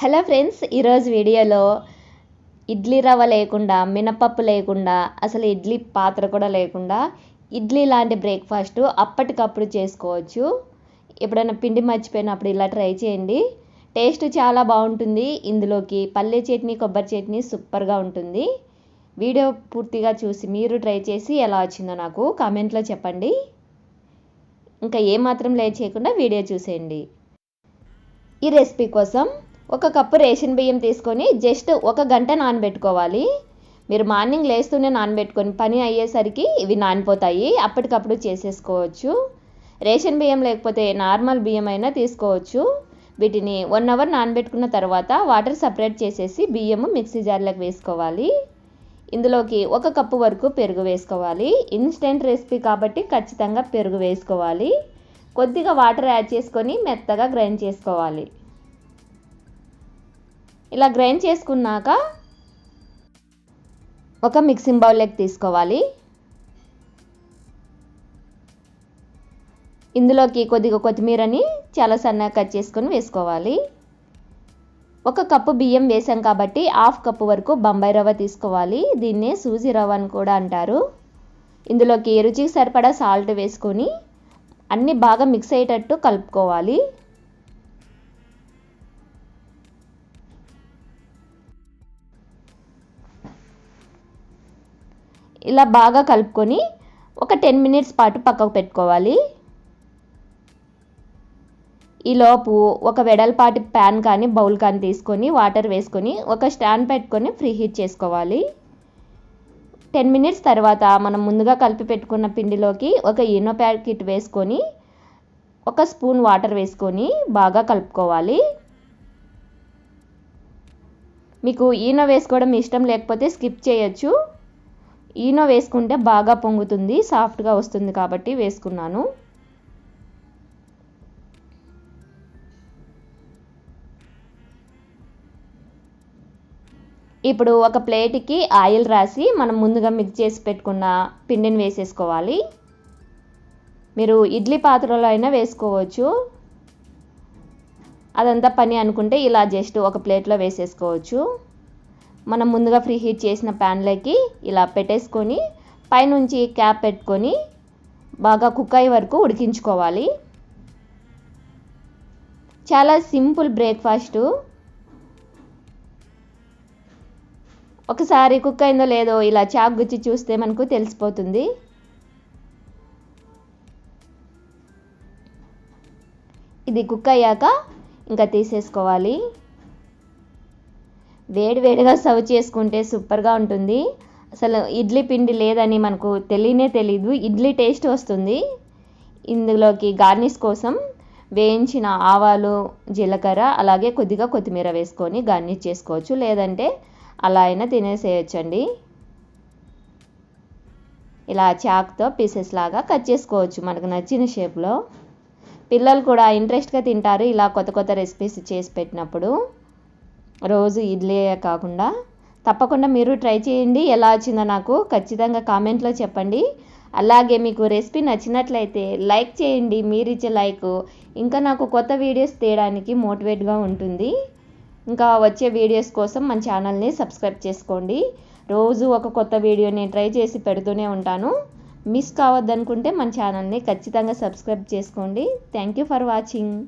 Hello friends ఈరోజు వీడియోలో ఇడ్లీ రవ్వ లేకుండా మినపప్పు లేకుండా అసలు ఇడ్లీ పాత్ర కూడా లేకుండా ఇడ్లీ లాంటి బ్రేక్ఫాస్ట్ అప్పటికప్పుడు చేసుకోవచ్చు. ఎప్పుడైనా పిండి మర్చిపోయినప్పుడు ఇలా ట్రై చేయండి. టేస్ట్ చాలా బాగుంటుంది. ఇందులోకి పల్లె చట్నీ కొబ్బరి చట్నీ సూపర్గా ఉంటుంది. వీడియో పూర్తిగా చూసి మీరు ట్రై చేసి ఎలా వచ్చిందో నాకు కామెంట్లో చెప్పండి. ఇంకా ఏమాత్రం లేట్ చేయకుండా వీడియో చూసేయండి. ఈ రెసిపీ కోసం ఒక కప్పు రేషన్ బియ్యం తీసుకొని జస్ట్ ఒక గంట నానబెట్టుకోవాలి. మీరు మార్నింగ్ లేస్తూనే నానబెట్టుకొని పని అయ్యేసరికి ఇవి నానిపోతాయి. అప్పటికప్పుడు చేసేసుకోవచ్చు. రేషన్ బియ్యం లేకపోతే నార్మల్ బియ్యం అయినా తీసుకోవచ్చు. వీటిని వన్ అవర్ నానబెట్టుకున్న తర్వాత వాటర్ సపరేట్ చేసేసి బియ్యము మిక్సీ జార్లోకి వేసుకోవాలి. ఇందులోకి ఒక కప్పు వరకు పెరుగు వేసుకోవాలి. ఇన్స్టెంట్ రెసిపీ కాబట్టి ఖచ్చితంగా పెరుగు వేసుకోవాలి. కొద్దిగా వాటర్ యాడ్ చేసుకొని మెత్తగా గ్రైండ్ చేసుకోవాలి. ఇలా గ్రైండ్ చేసుకున్నాక ఒక మిక్సింగ్ బౌల్లోకి తీసుకోవాలి. ఇందులోకి కొద్దిగా కొత్తిమీరని చాలా సన్నగా కట్ చేసుకొని వేసుకోవాలి. ఒక కప్పు బియ్యం వేసాం కాబట్టి హాఫ్ కప్పు వరకు బొంబాయి రవ్వ తీసుకోవాలి. దీన్నే సూజీ రవ్వ అని కూడా అంటారు. ఇందులోకి రుచికి సరిపడా సాల్ట్ వేసుకొని అన్నీ బాగా మిక్స్ అయ్యేటట్టు కలుపుకోవాలి. ఇలా బాగా కలుపుకొని ఒక టెన్ మినిట్స్ పాటు పక్కకు పెట్టుకోవాలి. ఈలోపు ఒక వెడల్పాటి ప్యాన్ కానీ బౌల్ కానీ తీసుకొని వాటర్ వేసుకొని ఒక స్టాండ్ పెట్టుకొని ఫ్రీ హీట్ చేసుకోవాలి. టెన్ మినిట్స్ తర్వాత మనం ముందుగా కలిపి పెట్టుకున్న పిండిలోకి ఒక ఈనో ప్యాకెట్ వేసుకొని ఒక స్పూన్ వాటర్ వేసుకొని బాగా కలుపుకోవాలి. మీకు ఈనో వేసుకోవడం ఇష్టం లేకపోతే స్కిప్ చేయొచ్చు. ఈనో వేసుకుంటే బాగా పొంగుతుంది సాఫ్ట్గా వస్తుంది కాబట్టి వేసుకున్నాను. ఇప్పుడు ఒక ప్లేట్కి ఆయిల్ రాసి మనం ముందుగా మిక్స్ చేసి పెట్టుకున్న పిండిని వేసేసుకోవాలి. మీరు ఇడ్లీ పాత్రలో అయినా వేసుకోవచ్చు. అదంతా పని అనుకుంటే ఇలా జస్ట్ ఒక ప్లేట్లో వేసేసుకోవచ్చు. మనం ముందుగా ఫ్రీ హీట్ చేసిన ప్యాన్లోకి ఇలా పెట్టేసుకొని పైనుంచి క్యాప్ పెట్టుకొని బాగా కుక్ అయ్యే వరకు ఉడికించుకోవాలి. చాలా సింపుల్ బ్రేక్ఫాస్ట్. ఒకసారి కుక్ అయిందో లేదో ఇలా చాక్ గుచ్చి చూస్తే మనకు తెలిసిపోతుంది. ఇది కుక్ అయ్యాక ఇంకా తీసేసుకోవాలి. వేడి వేడిగా సర్వ్ చేసుకుంటే సూపర్గా ఉంటుంది. అసలు ఇడ్లీ పిండి లేదని మనకు తెలియనే తెలీదు. ఇడ్లీ టేస్ట్ వస్తుంది. ఇందులోకి గార్నిష్ కోసం వేయించిన ఆవాలు జీలకర్ర అలాగే కొద్దిగా కొత్తిమీర వేసుకొని గార్నిష్ చేసుకోవచ్చు. లేదంటే అలా అయినా తినేసేయచ్చండి. ఇలా చాక్తో పీసెస్ లాగా కట్ చేసుకోవచ్చు మనకు నచ్చిన షేప్లో. పిల్లలు కూడా ఇంట్రెస్ట్గా తింటారు. ఇలా కొత్త కొత్త రెసిపీస్ చేసి పెట్టినప్పుడు. రోజు ఇడ్లీ కాకుండా తప్పకుండా మీరు ట్రై చేయండి. ఎలా వచ్చిందో నాకు ఖచ్చితంగా కామెంట్లో చెప్పండి. అలాగే మీకు రెసిపీ నచ్చినట్లయితే లైక్ చేయండి. మీరు ఇచ్చే లైక్ ఇంకా నాకు కొత్త వీడియోస్ తీయడానికి మోటివేట్గా ఉంటుంది. ఇంకా వచ్చే వీడియోస్ కోసం మన ఛానల్ని సబ్స్క్రైబ్ చేసుకోండి. రోజు ఒక కొత్త వీడియోని ట్రై చేసి పెడుతూనే ఉంటాను. మిస్ కావద్దనుకుంటే మన ఛానల్ని ఖచ్చితంగా సబ్స్క్రైబ్ చేసుకోండి. Thank you for watching.